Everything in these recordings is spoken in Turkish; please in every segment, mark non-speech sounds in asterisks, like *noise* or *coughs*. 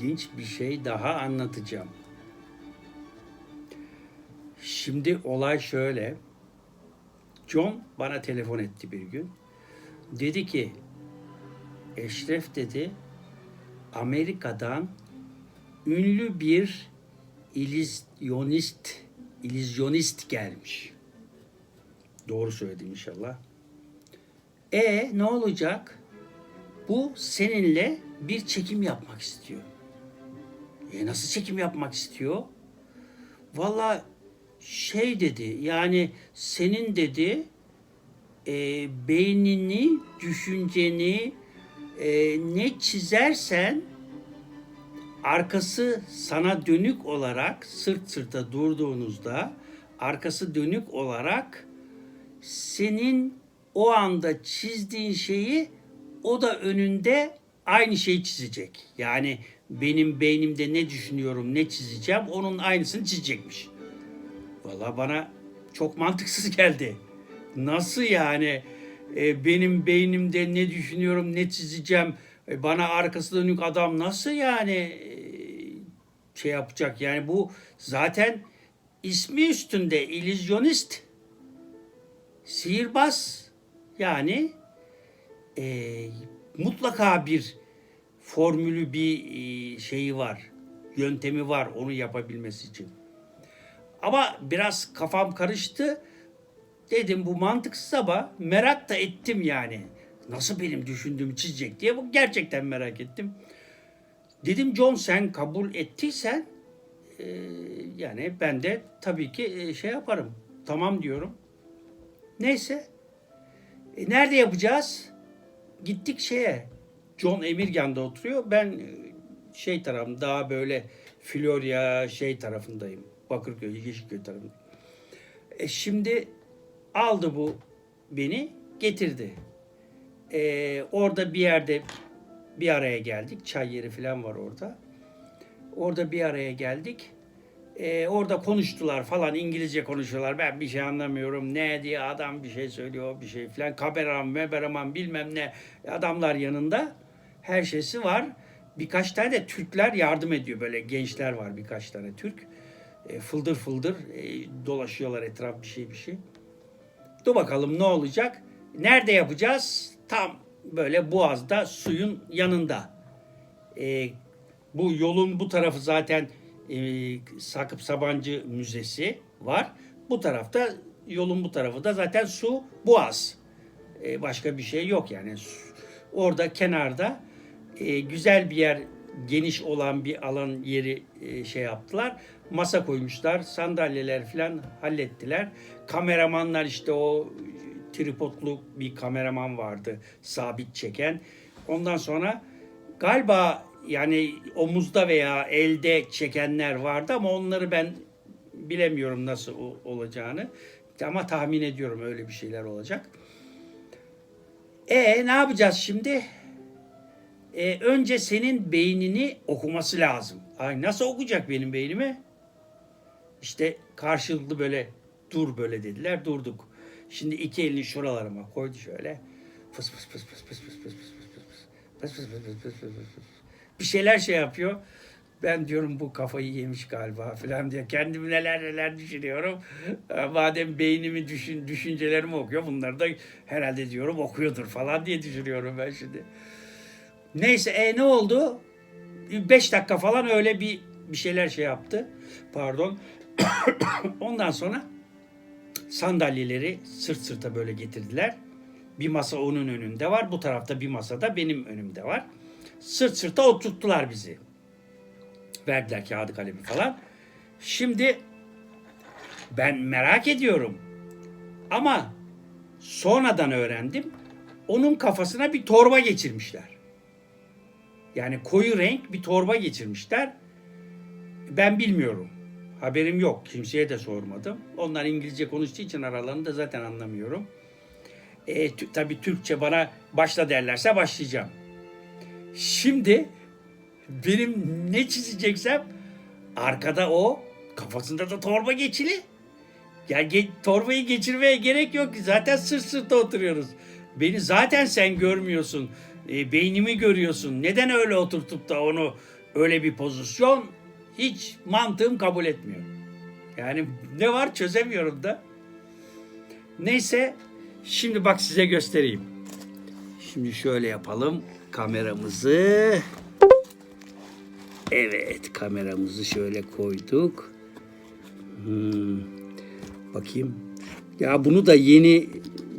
ilginç bir şey daha anlatacağım. Şimdi olay şöyle. John bana telefon etti bir gün. Dedi ki Eşref dedi Amerika'dan ünlü bir illüzyonist illüzyonist gelmiş. Doğru söyledim inşallah. E ne olacak? Bu seninle bir çekim yapmak istiyor. E nasıl çekim yapmak istiyor? Valla şey dedi yani senin dedi e, beynini, düşünceni e, ne çizersen arkası sana dönük olarak sırt sırta durduğunuzda arkası dönük olarak senin o anda çizdiğin şeyi o da önünde aynı şeyi çizecek. Yani benim beynimde ne düşünüyorum, ne çizeceğim onun aynısını çizecekmiş. Valla bana çok mantıksız *laughs* geldi. Nasıl yani e, benim beynimde ne düşünüyorum, ne çizeceğim, e, bana arkası dönük adam nasıl yani e, şey yapacak? Yani bu zaten ismi üstünde illüzyonist, sihirbaz yani e, mutlaka bir formülü bir e, şeyi var, yöntemi var onu yapabilmesi için. Ama biraz kafam karıştı. Dedim bu mantıksız ama merak da ettim yani. Nasıl benim düşündüğümü çizecek diye bu gerçekten merak ettim. Dedim John sen kabul ettiysen e, yani ben de tabii ki e, şey yaparım. Tamam diyorum. Neyse. E, nerede yapacağız? Gittik şeye. John Emirgan'da oturuyor. Ben e, şey tarafım daha böyle Florya şey tarafındayım. Bakırköy, Yeşilköy tarafında. E, şimdi aldı bu beni getirdi. E, orada bir yerde bir araya geldik. Çay yeri falan var orada. Orada bir araya geldik. E, orada konuştular falan İngilizce konuşuyorlar. Ben bir şey anlamıyorum. Ne diye adam bir şey söylüyor bir şey falan. Kameraman, meberaman bilmem ne adamlar yanında. Her şeysi var. Birkaç tane de Türkler yardım ediyor. Böyle gençler var birkaç tane Türk. E, fıldır fıldır e, dolaşıyorlar etraf bir şey bir şey. Dur bakalım ne olacak? Nerede yapacağız? Tam böyle Boğaz'da suyun yanında. E, bu yolun bu tarafı zaten e, Sakıp Sabancı Müzesi var. Bu tarafta yolun bu tarafı da zaten su Boğaz. E, başka bir şey yok yani. Orada kenarda e, güzel bir yer geniş olan bir alan yeri e, şey yaptılar. Masa koymuşlar, sandalyeler falan hallettiler. Kameramanlar işte o tripodlu bir kameraman vardı sabit çeken. Ondan sonra galiba yani omuzda veya elde çekenler vardı ama onları ben bilemiyorum nasıl olacağını. Ama tahmin ediyorum öyle bir şeyler olacak. E ne yapacağız şimdi? E, önce senin beynini okuması lazım. Ay nasıl okuyacak benim beynimi? İşte karşılıklı böyle dur böyle dediler durduk. Şimdi iki elini şuralarıma koydu şöyle. Fıs fıs fıs fıs fıs fıs fıs fıs fıs fıs fıs. Fıs fıs fıs fıs fıs fıs. Bir şeyler şey yapıyor. Ben diyorum bu kafayı yemiş galiba falan diye kendimi neler neler düşünüyorum. E, Madem beynimi düşün, düşüncelerimi okuyor bunları da herhalde diyorum okuyordur falan diye düşünüyorum ben şimdi. Neyse e ne oldu? 5 dakika falan öyle bir bir şeyler şey yaptı. Pardon. *coughs* Ondan sonra sandalyeleri sırt sırta böyle getirdiler. Bir masa onun önünde var. Bu tarafta bir masa da benim önümde var. Sırt sırta oturttular bizi. Verdiler kağıdı kalemi falan. Şimdi ben merak ediyorum. Ama sonradan öğrendim. Onun kafasına bir torba geçirmişler. Yani koyu renk bir torba geçirmişler. Ben bilmiyorum. Haberim yok. Kimseye de sormadım. Onlar İngilizce konuştuğu için aralarında zaten anlamıyorum. E, tü- tabii Türkçe bana başla derlerse başlayacağım. Şimdi benim ne çizeceksem arkada o kafasında da torba geçili. Ya ge- torbayı geçirmeye gerek yok ki. Zaten sırt sırta oturuyoruz. Beni zaten sen görmüyorsun. E, beynimi görüyorsun. Neden öyle oturtup da onu öyle bir pozisyon hiç mantığım kabul etmiyor. Yani ne var çözemiyorum da. Neyse şimdi bak size göstereyim. Şimdi şöyle yapalım kameramızı. Evet kameramızı şöyle koyduk. Hmm, bakayım. Ya bunu da yeni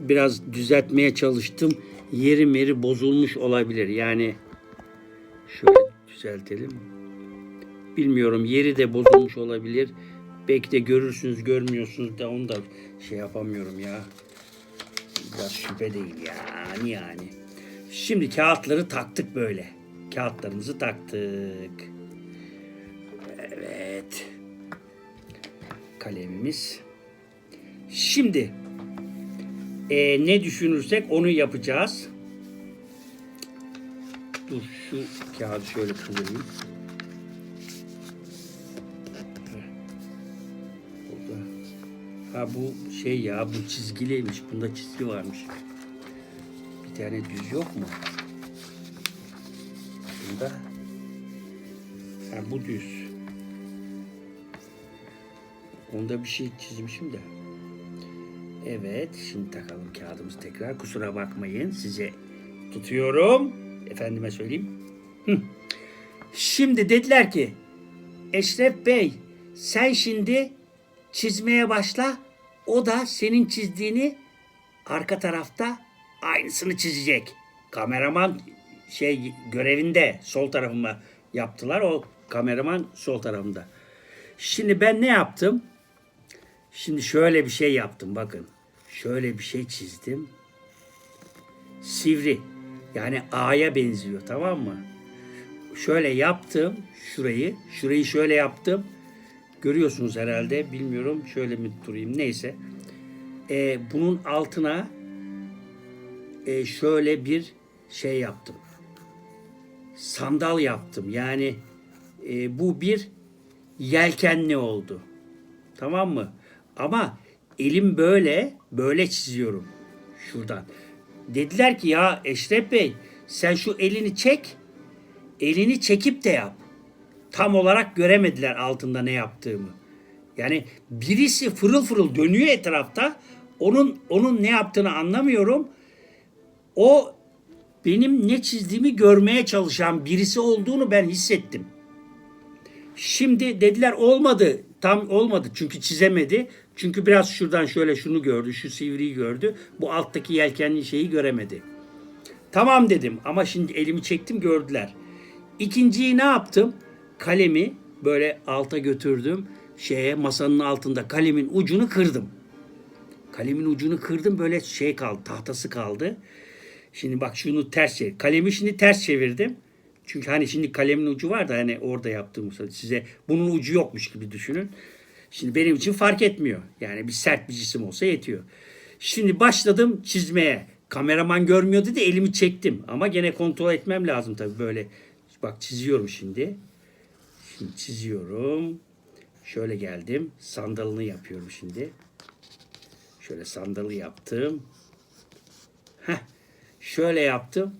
biraz düzeltmeye çalıştım. Yeri meri bozulmuş olabilir. Yani şöyle düzeltelim. Bilmiyorum yeri de bozulmuş olabilir. Belki de görürsünüz görmüyorsunuz da onu da şey yapamıyorum ya. Biraz şüphe değil yani yani. Şimdi kağıtları taktık böyle. Kağıtlarımızı taktık. Evet. Kalemimiz. Şimdi e, ne düşünürsek onu yapacağız. Dur şu kağıdı şöyle kıvırayım. Ha bu şey ya bu çizgiliymiş. Bunda çizgi varmış. Bir tane düz yok mu? Bunda. Ha bu düz. Onda bir şey çizmişim de. Evet, şimdi takalım kağıdımızı tekrar. Kusura bakmayın, size tutuyorum. Efendime söyleyeyim. Şimdi dediler ki, Eşref Bey, sen şimdi çizmeye başla. O da senin çizdiğini arka tarafta aynısını çizecek. Kameraman şey görevinde sol tarafıma yaptılar. O kameraman sol tarafımda. Şimdi ben ne yaptım? Şimdi şöyle bir şey yaptım bakın. Şöyle bir şey çizdim. Sivri. Yani A'ya benziyor tamam mı? Şöyle yaptım şurayı. Şurayı şöyle yaptım. Görüyorsunuz herhalde. Bilmiyorum. Şöyle mi durayım? Neyse. Ee, bunun altına e, şöyle bir şey yaptım. Sandal yaptım. Yani e, bu bir yelkenli oldu. Tamam mı? Ama elim böyle, böyle çiziyorum. Şuradan. Dediler ki ya Eşref Bey sen şu elini çek. Elini çekip de yap. Tam olarak göremediler altında ne yaptığımı. Yani birisi fırıl fırıl dönüyor etrafta. Onun onun ne yaptığını anlamıyorum. O benim ne çizdiğimi görmeye çalışan birisi olduğunu ben hissettim. Şimdi dediler olmadı. Tam olmadı çünkü çizemedi. Çünkü biraz şuradan şöyle şunu gördü. Şu sivriyi gördü. Bu alttaki yelkenli şeyi göremedi. Tamam dedim ama şimdi elimi çektim gördüler. İkinciyi ne yaptım? Kalemi böyle alta götürdüm. Şeye masanın altında kalemin ucunu kırdım. Kalemin ucunu kırdım böyle şey kaldı tahtası kaldı. Şimdi bak şunu ters çevir. Kalemi şimdi ters çevirdim. Çünkü hani şimdi kalemin ucu var da hani orada yaptığım size bunun ucu yokmuş gibi düşünün. Şimdi benim için fark etmiyor. Yani bir sert bir cisim olsa yetiyor. Şimdi başladım çizmeye. Kameraman görmüyordu da elimi çektim. Ama gene kontrol etmem lazım tabii böyle. Bak çiziyorum şimdi. Şimdi çiziyorum. Şöyle geldim. Sandalını yapıyorum şimdi. Şöyle sandalı yaptım. Heh. Şöyle yaptım.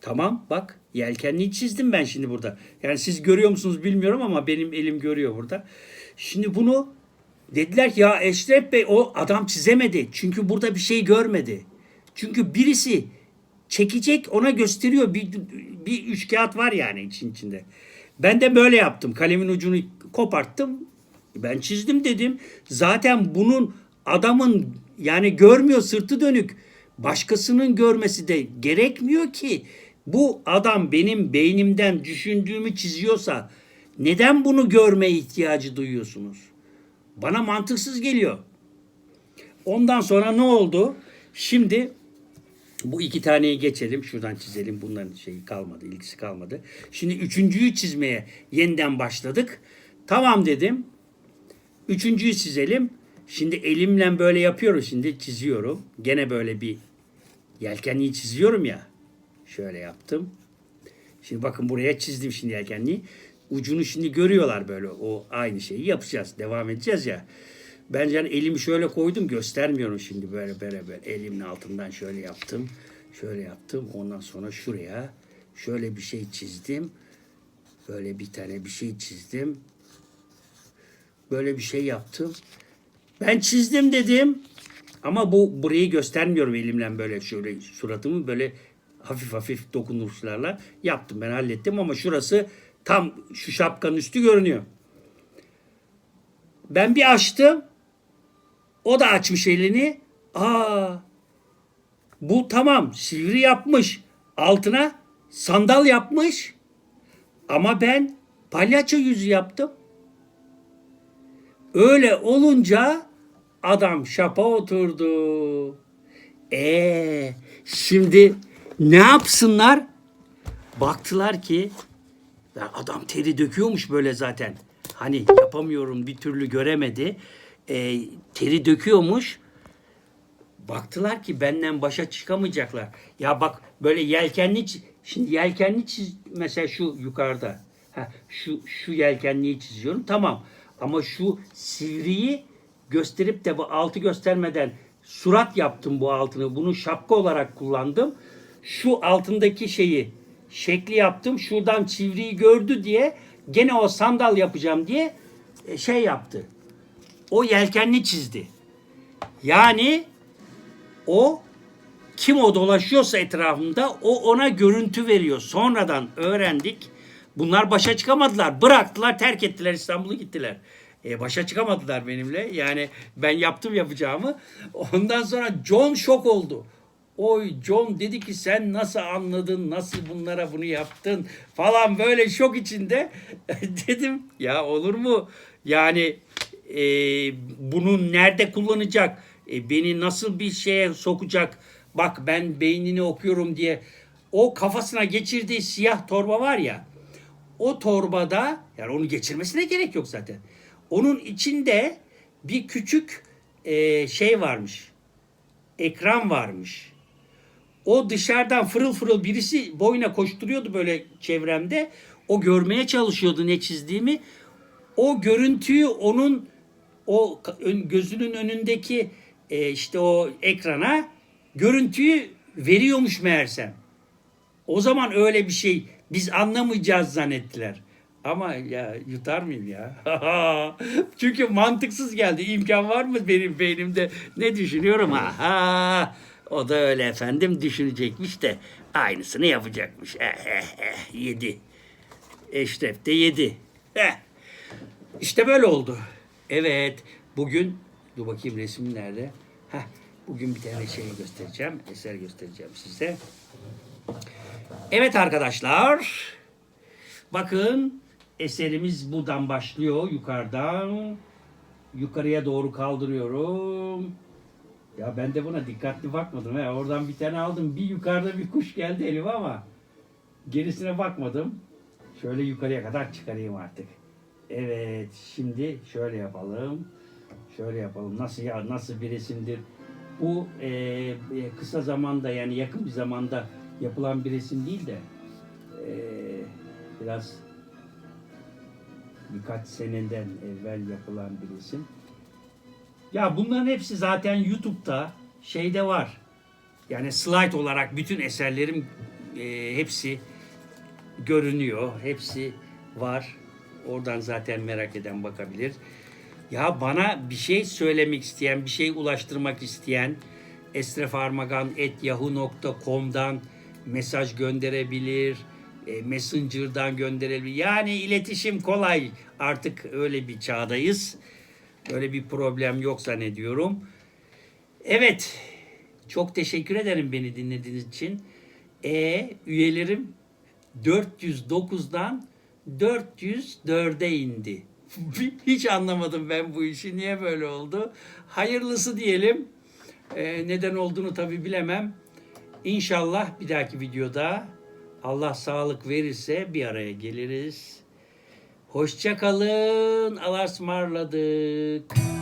Tamam bak yelkenliği çizdim ben şimdi burada. Yani siz görüyor musunuz bilmiyorum ama benim elim görüyor burada. Şimdi bunu dediler ki ya Eşref Bey o adam çizemedi. Çünkü burada bir şey görmedi. Çünkü birisi çekecek ona gösteriyor. Bir, bir üç kağıt var yani için içinde. Ben de böyle yaptım. Kalemin ucunu koparttım. Ben çizdim dedim. Zaten bunun adamın yani görmüyor sırtı dönük. Başkasının görmesi de gerekmiyor ki. Bu adam benim beynimden düşündüğümü çiziyorsa neden bunu görmeye ihtiyacı duyuyorsunuz? Bana mantıksız geliyor. Ondan sonra ne oldu? Şimdi bu iki taneyi geçelim. Şuradan çizelim. Bunların şeyi kalmadı, ilgisi kalmadı. Şimdi üçüncüyü çizmeye yeniden başladık. Tamam dedim. Üçüncüyü çizelim. Şimdi elimle böyle yapıyorum. Şimdi çiziyorum. Gene böyle bir yelkenliği çiziyorum ya. Şöyle yaptım. Şimdi bakın buraya çizdim şimdi yelkenliği. Ucunu şimdi görüyorlar böyle. O aynı şeyi yapacağız. Devam edeceğiz ya. Ben yani elimi şöyle koydum göstermiyorum şimdi böyle böyle böyle elimin altından şöyle yaptım. Şöyle yaptım. Ondan sonra şuraya şöyle bir şey çizdim. Böyle bir tane bir şey çizdim. Böyle bir şey yaptım. Ben çizdim dedim. Ama bu burayı göstermiyorum elimle böyle şöyle suratımı böyle hafif hafif dokunuşlarla yaptım. Ben hallettim ama şurası tam şu şapkanın üstü görünüyor. Ben bir açtım. O da açmış elini. Aa, bu tamam sivri yapmış. Altına sandal yapmış. Ama ben palyaço yüzü yaptım. Öyle olunca adam şapa oturdu. E şimdi ne yapsınlar? Baktılar ki ya adam teri döküyormuş böyle zaten. Hani yapamıyorum bir türlü göremedi. E, teri döküyormuş. Baktılar ki benden başa çıkamayacaklar. Ya bak böyle yelkenli şimdi yelkenli çiz mesela şu yukarıda. Ha, şu şu yelkenliyi çiziyorum. Tamam. Ama şu sivriyi gösterip de bu altı göstermeden surat yaptım bu altını. Bunu şapka olarak kullandım. Şu altındaki şeyi şekli yaptım. Şuradan çivriyi gördü diye gene o sandal yapacağım diye e, şey yaptı. O yelkenli çizdi. Yani o kim o dolaşıyorsa etrafımda o ona görüntü veriyor. Sonradan öğrendik. Bunlar başa çıkamadılar. Bıraktılar, terk ettiler İstanbul'u gittiler. E, başa çıkamadılar benimle. Yani ben yaptım yapacağımı. Ondan sonra John şok oldu. Oy John dedi ki sen nasıl anladın, nasıl bunlara bunu yaptın falan böyle şok içinde. *laughs* Dedim ya olur mu? Yani e, bunu nerede kullanacak? E, beni nasıl bir şeye sokacak? Bak ben beynini okuyorum diye. O kafasına geçirdiği siyah torba var ya. O torbada yani onu geçirmesine gerek yok zaten. Onun içinde bir küçük e, şey varmış. Ekran varmış. O dışarıdan fırıl fırıl birisi boyuna koşturuyordu böyle çevremde. O görmeye çalışıyordu ne çizdiğimi. O görüntüyü onun o gözünün önündeki e, işte o ekrana görüntüyü veriyormuş meğersem. O zaman öyle bir şey biz anlamayacağız zannettiler. Ama ya yutar mıyım ya? *laughs* Çünkü mantıksız geldi. İmkan var mı benim beynimde? Ne düşünüyorum? Aha! O da öyle efendim düşünecekmiş de aynısını yapacakmış. Eh, eh, eh, yedi. Eşref de yedi. Eh. İşte böyle oldu. Evet. Bugün dur bakayım resim nerede? Heh, bugün bir tane şey göstereceğim. Eser göstereceğim size. Evet arkadaşlar. Bakın eserimiz buradan başlıyor yukarıdan. Yukarıya doğru kaldırıyorum. Ya ben de buna dikkatli bakmadım. He. Oradan bir tane aldım. Bir yukarıda bir kuş geldi elime ama gerisine bakmadım. Şöyle yukarıya kadar çıkarayım artık. Evet, şimdi şöyle yapalım. Şöyle yapalım. Nasıl ya nasıl bir resimdir? Bu e, e, kısa zamanda yani yakın bir zamanda yapılan bir resim değil de e, biraz birkaç seneden evvel yapılan bir resim. Ya bunların hepsi zaten YouTube'da şeyde var. Yani slide olarak bütün eserlerim e, hepsi görünüyor. Hepsi var. Oradan zaten merak eden bakabilir. Ya bana bir şey söylemek isteyen, bir şey ulaştırmak isteyen esrefarmagan.yahoo.com'dan mesaj gönderebilir. e, Messenger'dan gönderebilir. Yani iletişim kolay. Artık öyle bir çağdayız. Öyle bir problem yok zannediyorum. Evet. Çok teşekkür ederim beni dinlediğiniz için. E üyelerim 409'dan 404'e indi. *laughs* Hiç anlamadım ben bu işi. Niye böyle oldu? Hayırlısı diyelim. Ee, neden olduğunu tabi bilemem. İnşallah bir dahaki videoda Allah sağlık verirse bir araya geliriz. Hoşça kalın. Allah'a ısmarladık.